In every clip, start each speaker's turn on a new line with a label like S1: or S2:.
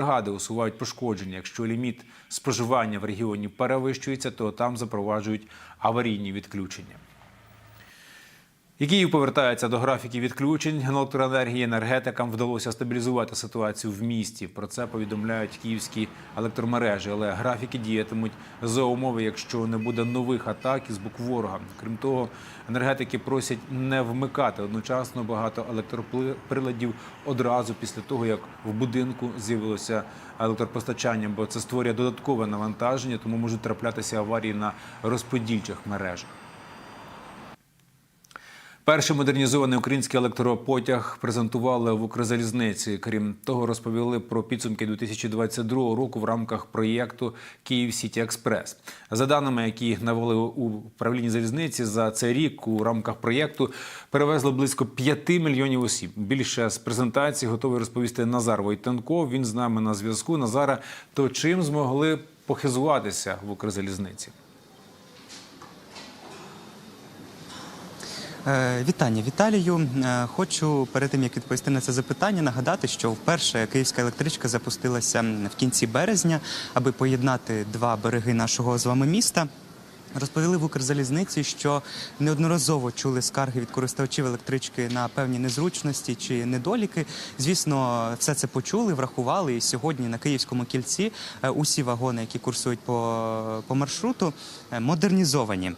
S1: Бригади усувають пошкодження. Якщо ліміт споживання в регіоні перевищується, то там запроваджують аварійні відключення. І Київ повертається до графіків відключень електроенергії. Енергетикам вдалося стабілізувати ситуацію в місті. Про це повідомляють київські електромережі. Але графіки діятимуть за умови, якщо не буде нових атак із боку ворога. Крім того, енергетики просять не вмикати одночасно багато електроприладів одразу після того, як в будинку з'явилося електропостачання, бо це створює додаткове навантаження, тому можуть траплятися аварії на розподільчих мережах. Перший модернізований український електропотяг презентували в Укрзалізниці. Крім того, розповіли про підсумки 2022 року в рамках проєкту Київ Сіті Експрес. За даними, які навели у управлінні залізниці, за цей рік у рамках проєкту перевезли близько 5 мільйонів осіб. Більше з презентації готовий розповісти Назар Войтенко. Він з нами на зв'язку. Назара, то чим змогли похизуватися в Укрзалізниці?
S2: Вітання Віталію. Е, Хочу перед тим як відповісти на це запитання, нагадати, що вперше київська електричка запустилася в кінці березня, аби поєднати два береги нашого з вами міста. Розповіли в Укрзалізниці, що неодноразово чули скарги від користувачів електрички на певні незручності чи недоліки. Звісно, все це почули, врахували. І сьогодні на київському кільці е, усі вагони, які курсують по, по маршруту, е, модернізовані.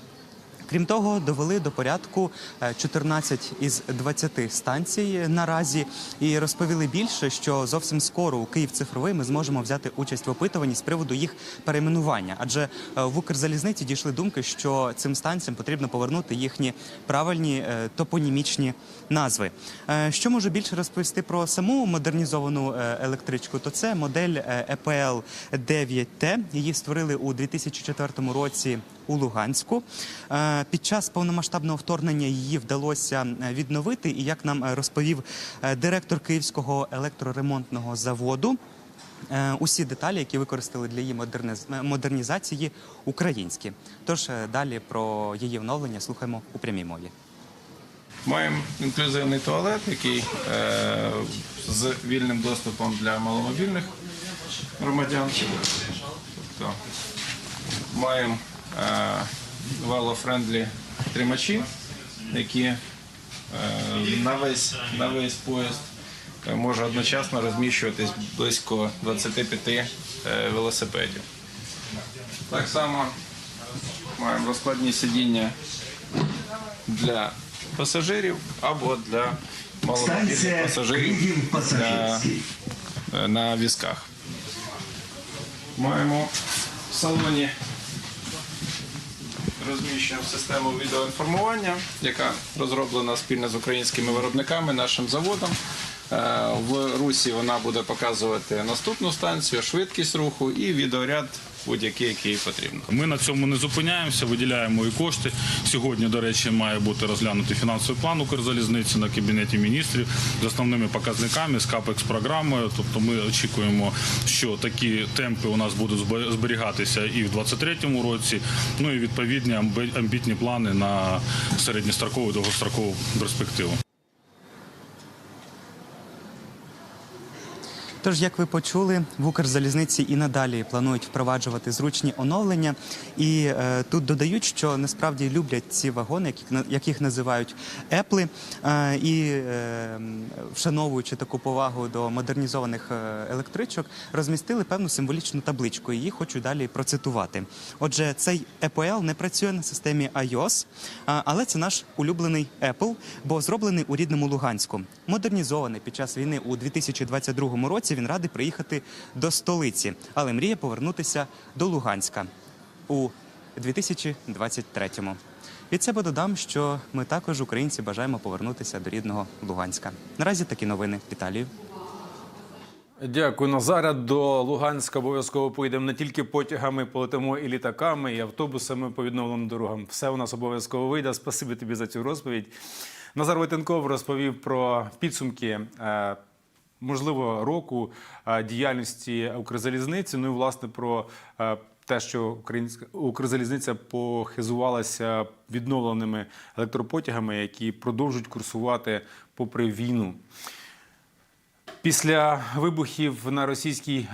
S2: Крім того, довели до порядку е, 14 із 20 станцій наразі і розповіли більше, що зовсім скоро у Київ цифровий ми зможемо взяти участь в опитуванні з приводу їх перейменування. Адже е, в Укрзалізниці дійшли думки, що цим станціям потрібно повернути їхні правильні е, топонімічні назви. Е, Що можу більше розповісти про саму модернізовану е, електричку? То це модель е, ЕПЛ 9Т. Її створили у 2004 році у Луганську. Під час повномасштабного вторгнення її вдалося е, відновити. І як нам е, розповів е, директор Київського електроремонтного заводу. Усі деталі, які використали для її модернізації, українські. Тож далі про її оновлення слухаємо у прямій мові.
S3: Маємо інклюзивний туалет, який е, з вільним доступом для маломобільних громадян. Тобто маємо велофрендлі тримачі, які е, на, весь, на весь поїзд е, може одночасно розміщуватись близько 25 е, велосипедів. Так само маємо розкладні сидіння для пасажирів або для маломобільних пасажирів для, на візках. Маємо в салоні розміщену систему відеоінформування, яка розроблена спільно з українськими виробниками, нашим заводом. Е, В русі вона буде показувати наступну станцію, швидкість руху і відеоряд будь-який, який потрібно.
S4: Ми на цьому не зупиняємося, виділяємо і кошти. Сьогодні, до речі, має бути розглянутий фінансовий план Укрзалізниці на кабінеті міністрів з основними показниками, з капекс програмою. Тобто ми очікуємо, що такі темпи у нас будуть збе- зберігатися і в 2023 році. Ну і відповідні амбітні плани на середньострокову і довгострокову перспективу.
S2: Тож, як ви почули, в Укрзалізниці і надалі планують впроваджувати зручні оновлення. І е, тут додають, що насправді люблять ці вагони, яких, яких називають епли. Е, і е, вшановуючи таку повагу до модернізованих е, електричок, розмістили певну символічну табличку. Її хочу далі процитувати. Отже, цей ЕПЛ не працює на системі iOS, але це наш улюблений Apple, бо зроблений у рідному Луганську. Модернізований під час війни у 2022 році. Він радий приїхати до столиці, але мріє повернутися до Луганська у 2023-му. Від себе додам, що ми також, українці, бажаємо повернутися до рідного Луганська. Наразі такі новини. Віталію.
S1: Дякую, Назара. До Луганська обов'язково поїдемо не тільки потягами, полетимо і літаками, і автобусами по відновленим дорогам. Все у нас обов'язково вийде. Спасибі тобі за цю розповідь. Назар Войтенков розповів про підсумки. Можливо, року діяльності Укрзалізниці. Ну і власне про те, що українська Укрзалізниця похизувалася відновленими електропотягами, які продовжують курсувати попри війну. Після вибухів на російській